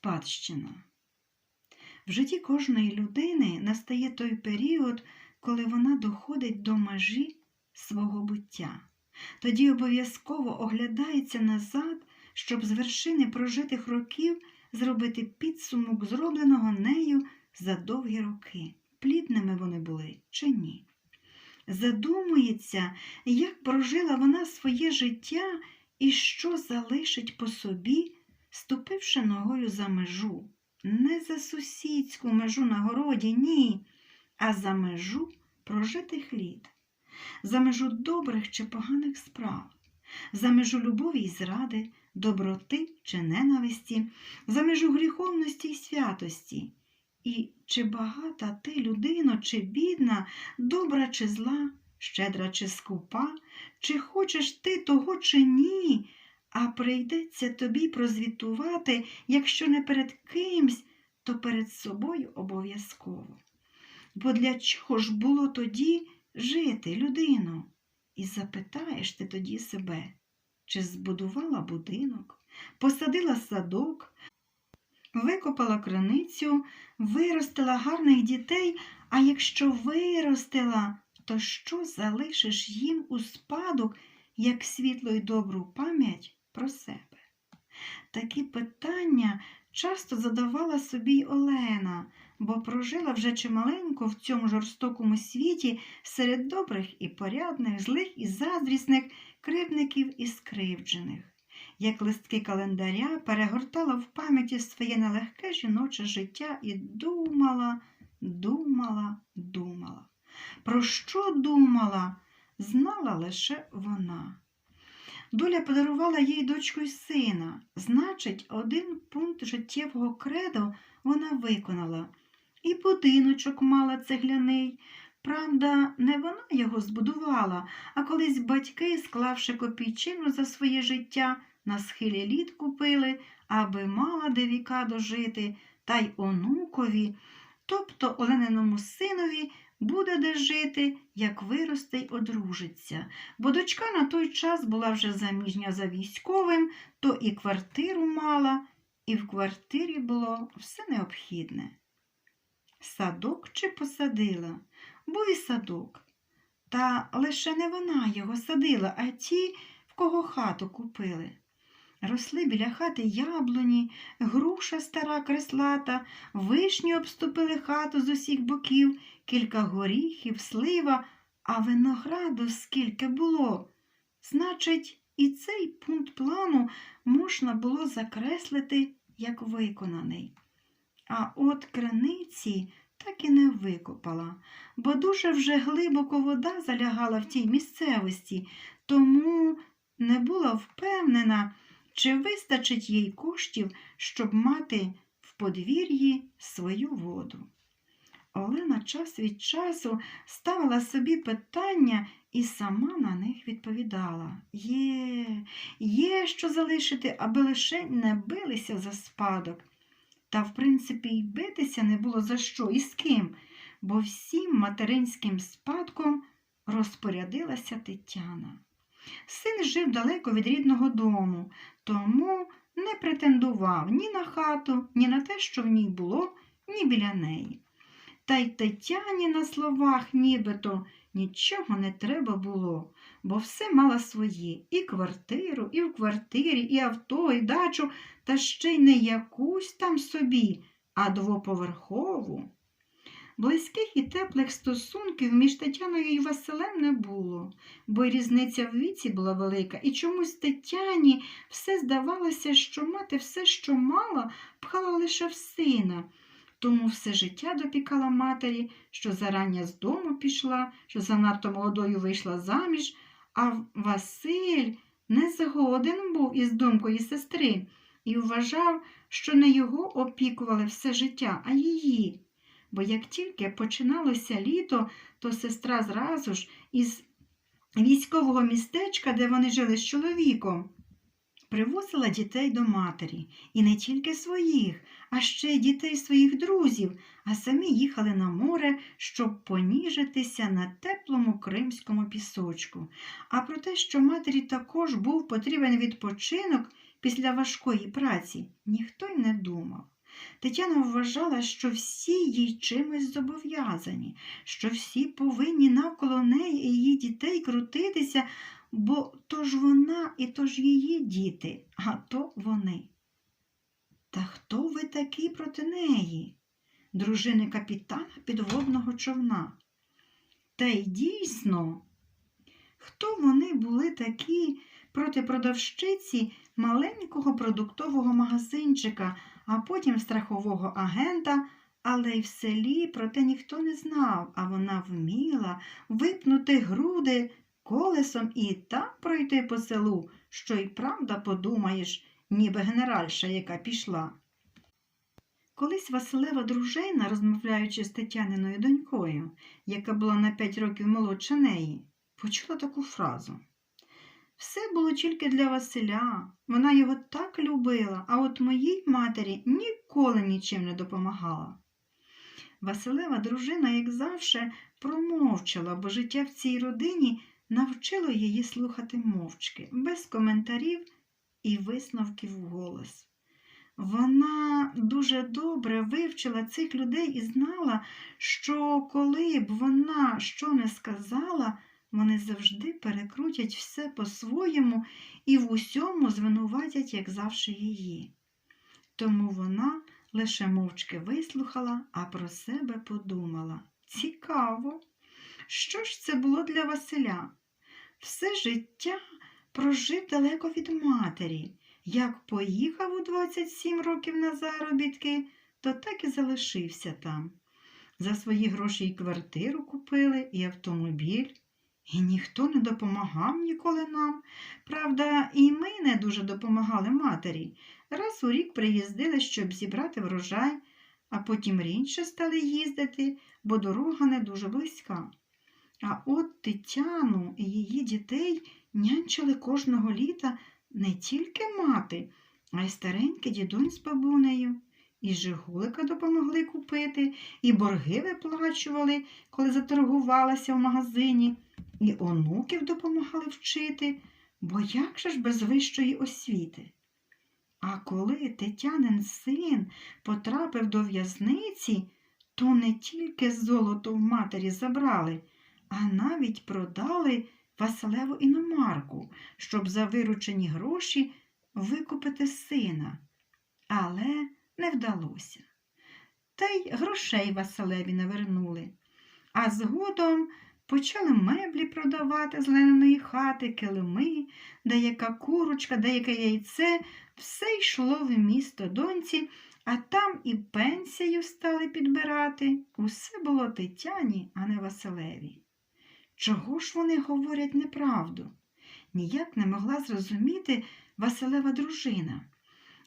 спадщина. В житті кожної людини настає той період, коли вона доходить до межі свого буття. Тоді обов'язково оглядається назад, щоб з вершини прожитих років зробити підсумок зробленого нею за довгі роки. Плідними вони були чи ні. Задумується, як прожила вона своє життя і що залишить по собі, ступивши ногою за межу. Не за сусідську межу на городі, ні, а за межу прожитих літ, за межу добрих чи поганих справ, за межу любові й зради, доброти чи ненависті, за межу гріховності й святості. І чи багата ти людино, чи бідна, добра чи зла, щедра чи скупа, чи хочеш ти того, чи ні, а прийдеться тобі прозвітувати, якщо не перед кимсь, то перед собою обов'язково. Бо для чого ж було тоді жити, людино? І запитаєш ти тоді себе, чи збудувала будинок, посадила садок, викопала криницю, виростила гарних дітей, а якщо виростила, то що залишиш їм у спадок, як світло й добру пам'ять про себе? Такі питання часто задавала собі Олена, бо прожила вже чималенько в цьому жорстокому світі серед добрих і порядних, злих і заздрісних, кривдників і скривджених. Як листки календаря перегортала в пам'яті своє нелегке жіноче життя і думала, думала, думала. Про що думала, знала лише вона. Доля подарувала їй дочку й сина. Значить, один пункт життєвого кредо вона виконала. І будиночок мала цегляний. Правда, не вона його збудувала, а колись батьки, склавши копійчину за своє життя, на схилі літ купили, аби мала де віка дожити, та й онукові, тобто Олениному синові, буде де жити, як виросте й одружиться, бо дочка на той час була вже заміжня за військовим, то і квартиру мала, і в квартирі було все необхідне. Садок чи посадила? Був і садок. Та лише не вона його садила, а ті, в кого хату купили. Росли біля хати яблуні, груша стара креслата, вишні обступили хату з усіх боків, кілька горіхів, слива, а винограду скільки було. Значить, і цей пункт плану можна було закреслити як виконаний. А от криниці так і не викопала, бо дуже вже глибоко вода залягала в тій місцевості, тому не була впевнена, чи вистачить їй коштів, щоб мати в подвір'ї свою воду. Олена час від часу ставила собі питання і сама на них відповідала Є, є що залишити, аби лише не билися за спадок. Та, в принципі, й битися не було за що і з ким, бо всім материнським спадком розпорядилася Тетяна. Син жив далеко від рідного дому, тому не претендував ні на хату, ні на те, що в ній було, ні біля неї. Та й Тетяні на словах нібито нічого не треба було, бо все мала своє і квартиру, і в квартирі, і авто, і дачу, та ще й не якусь там собі, а двоповерхову. Близьких і теплих стосунків між Тетяною і Василем не було, бо різниця в віці була велика, і чомусь Тетяні все здавалося, що мати все, що мала, пхала лише в сина. Тому все життя допікала матері, що зарання з дому пішла, що занадто молодою вийшла заміж, а Василь не згоден був із думкою сестри і вважав, що не його опікували все життя, а її. Бо як тільки починалося літо, то сестра зразу ж із військового містечка, де вони жили з чоловіком, привозила дітей до матері, і не тільки своїх, а ще й дітей своїх друзів, а самі їхали на море, щоб поніжитися на теплому кримському пісочку. А про те, що матері також був потрібен відпочинок, після важкої праці, ніхто й не думав. Тетяна вважала, що всі їй чимось зобов'язані, що всі повинні навколо неї і її дітей крутитися, бо то ж вона і то ж її діти, а то вони. Та хто ви такі проти неї? Дружини капітана підводного човна. Та й дійсно, хто вони були такі проти продавщиці маленького продуктового магазинчика, а потім страхового агента, але й в селі про те ніхто не знав, а вона вміла випнути груди колесом і так пройти по селу, що й правда подумаєш, ніби генеральша, яка пішла. Колись Василева дружина, розмовляючи з Тетяниною донькою, яка була на п'ять років молодша неї, почула таку фразу. Все було тільки для Василя, вона його так любила, а от моїй матері ніколи нічим не допомагала. Василева дружина, як завжди, промовчала, бо життя в цій родині навчило її слухати мовчки, без коментарів і висновків вголос. Вона дуже добре вивчила цих людей і знала, що коли б вона що не сказала, вони завжди перекрутять все по-своєму і в усьому звинуватять, як завжди, її. Тому вона лише мовчки вислухала, а про себе подумала. Цікаво, що ж це було для Василя? Все життя прожив далеко від матері. Як поїхав у 27 років на заробітки, то так і залишився там. За свої гроші й квартиру купили, і автомобіль. І ніхто не допомагав ніколи нам. Правда, і ми не дуже допомагали матері. Раз у рік приїздили, щоб зібрати врожай, а потім рідше стали їздити, бо дорога не дуже близька. А от Тетяну і її дітей нянчили кожного літа не тільки мати, а й старенький дідунь з бабунею. І Жигулика допомогли купити, і борги виплачували, коли заторгувалася в магазині, і онуків допомагали вчити, бо як же ж без вищої освіти? А коли Тетянин син потрапив до в'язниці, то не тільки золото в матері забрали, а навіть продали Василеву іномарку, щоб за виручені гроші викупити сина. Але не вдалося. Та й грошей Василеві не вернули. А згодом почали меблі продавати з лененої хати, килими, деяка курочка, деяке яйце, все йшло в місто доньці, а там і пенсію стали підбирати. Усе було Тетяні, а не Василеві. Чого ж вони говорять неправду? Ніяк не могла зрозуміти Василева дружина.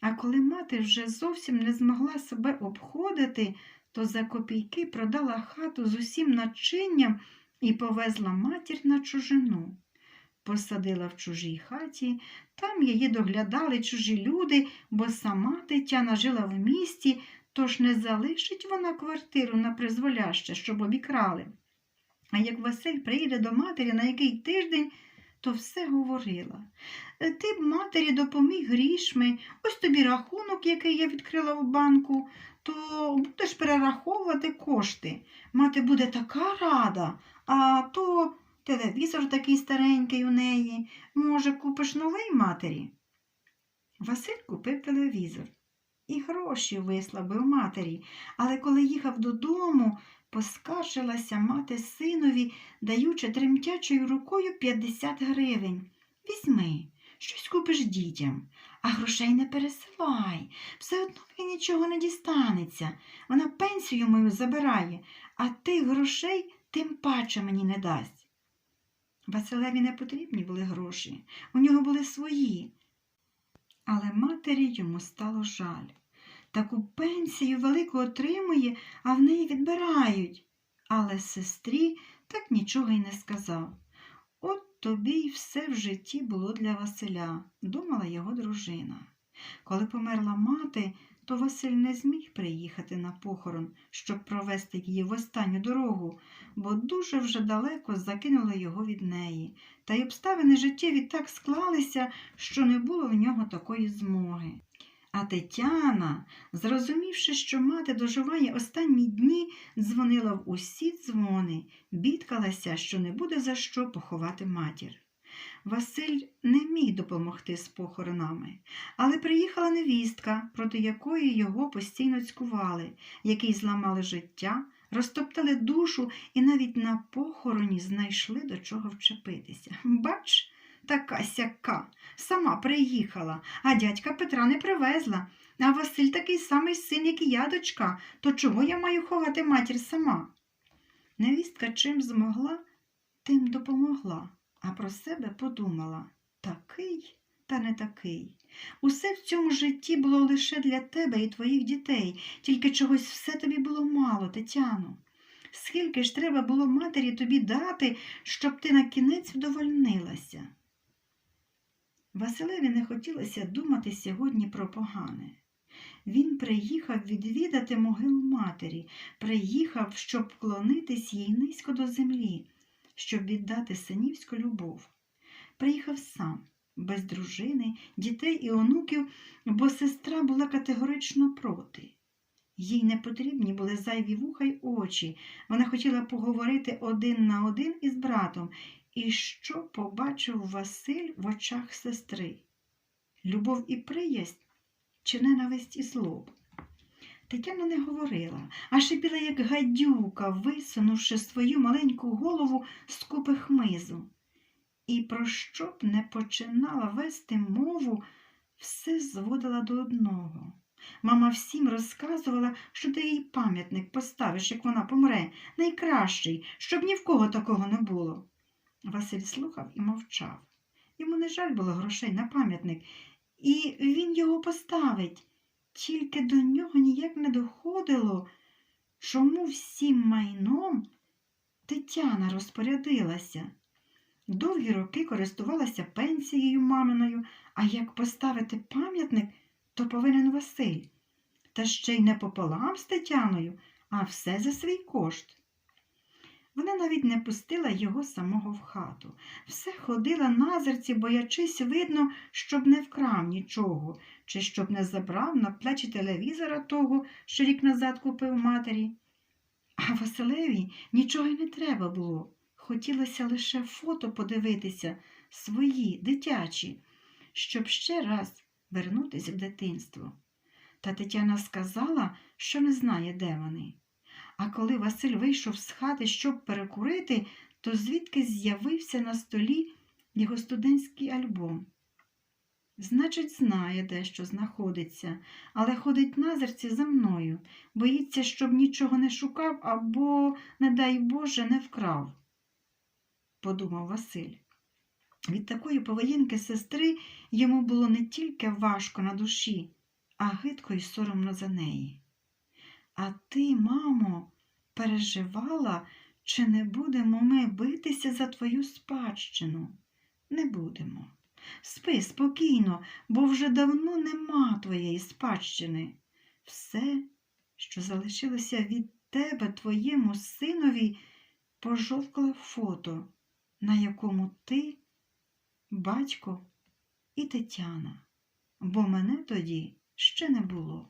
А коли мати вже зовсім не змогла себе обходити, то за копійки продала хату з усім начинням і повезла матір на чужину. Посадила в чужій хаті, там її доглядали чужі люди, бо сама Тетяна жила в місті, тож не залишить вона квартиру на призволяще, щоб обікрали. А як Василь приїде до матері на який тиждень, то все говорила. «Е, Ти б матері допоміг грішми, ось тобі рахунок, який я відкрила в банку, то будеш перераховувати кошти. Мати буде така рада, а то телевізор такий старенький у неї. Може, купиш новий матері? Василь купив телевізор і гроші вислабив матері, але коли їхав додому, поскаржилася мати синові, даючи тремтячою рукою 50 гривень. Візьми, щось купиш дітям, а грошей не пересилай. Все одно мені нічого не дістанеться. Вона пенсію мою забирає, а тих грошей тим паче мені не дасть. Василеві не потрібні були гроші, у нього були свої. Але матері йому стало жаль. Таку пенсію велику отримує, а в неї відбирають. Але сестрі так нічого й не сказав. От тобі й все в житті було для Василя, думала його дружина. Коли померла мати, то Василь не зміг приїхати на похорон, щоб провести її в останню дорогу, бо дуже вже далеко закинули його від неї, та й обставини життєві так склалися, що не було в нього такої змоги. А Тетяна, зрозумівши, що мати доживає останні дні, дзвонила в усі дзвони, бідкалася, що не буде за що поховати матір. Василь не міг допомогти з похоронами, але приїхала невістка, проти якої його постійно цькували, який зламали життя, розтоптали душу і навіть на похороні знайшли до чого вчепитися. Бач, така сяка, сама приїхала, а дядька Петра не привезла. А Василь такий самий син, як і я, дочка, то чого я маю ховати матір сама? Невістка чим змогла, тим допомогла, а про себе подумала такий та не такий. Усе в цьому житті було лише для тебе і твоїх дітей, тільки чогось все тобі було мало, Тетяно. Скільки ж треба було матері тобі дати, щоб ти на кінець вдовольнилася? Василеві не хотілося думати сьогодні про погане. Він приїхав відвідати могилу матері, приїхав, щоб вклонитись їй низько до землі, щоб віддати синівську любов. Приїхав сам, без дружини, дітей і онуків, бо сестра була категорично проти. Їй не потрібні були зайві вуха й очі. Вона хотіла поговорити один на один із братом. І що побачив Василь в очах сестри? Любов і приязнь чи ненависть і злоб? Тетяна не говорила, а шипіла, як гадюка, висунувши свою маленьку голову з купи хмизу. І про що б не починала вести мову, все зводила до одного. Мама всім розказувала, що ти їй пам'ятник поставиш, як вона помре, найкращий, щоб ні в кого такого не було. Василь слухав і мовчав. Йому не жаль було грошей на пам'ятник, і він його поставить. Тільки до нього ніяк не доходило, чому всім майном Тетяна розпорядилася. Довгі роки користувалася пенсією маминою, а як поставити пам'ятник, то повинен Василь. Та ще й не пополам з Тетяною, а все за свій кошт. Вона навіть не пустила його самого в хату. Все ходила назирці, боячись, видно, щоб не вкрав нічого, чи щоб не забрав на плечі телевізора того, що рік назад купив матері. А Василеві нічого й не треба було. Хотілося лише фото подивитися, свої, дитячі, щоб ще раз вернутися в дитинство. Та Тетяна сказала, що не знає, де вони. А коли Василь вийшов з хати, щоб перекурити, то звідки з'явився на столі його студентський альбом. Значить, знає, де що знаходиться, але ходить назирці за мною, боїться, щоб нічого не шукав або, не дай Боже, не вкрав, подумав Василь. Від такої поведінки сестри йому було не тільки важко на душі, а гидко й соромно за неї. А ти, мамо, переживала, чи не будемо ми битися за твою спадщину? Не будемо. Спи спокійно, бо вже давно нема твоєї спадщини. Все, що залишилося від тебе, твоєму синові, пожовкле фото, на якому ти, батько і Тетяна, бо мене тоді ще не було.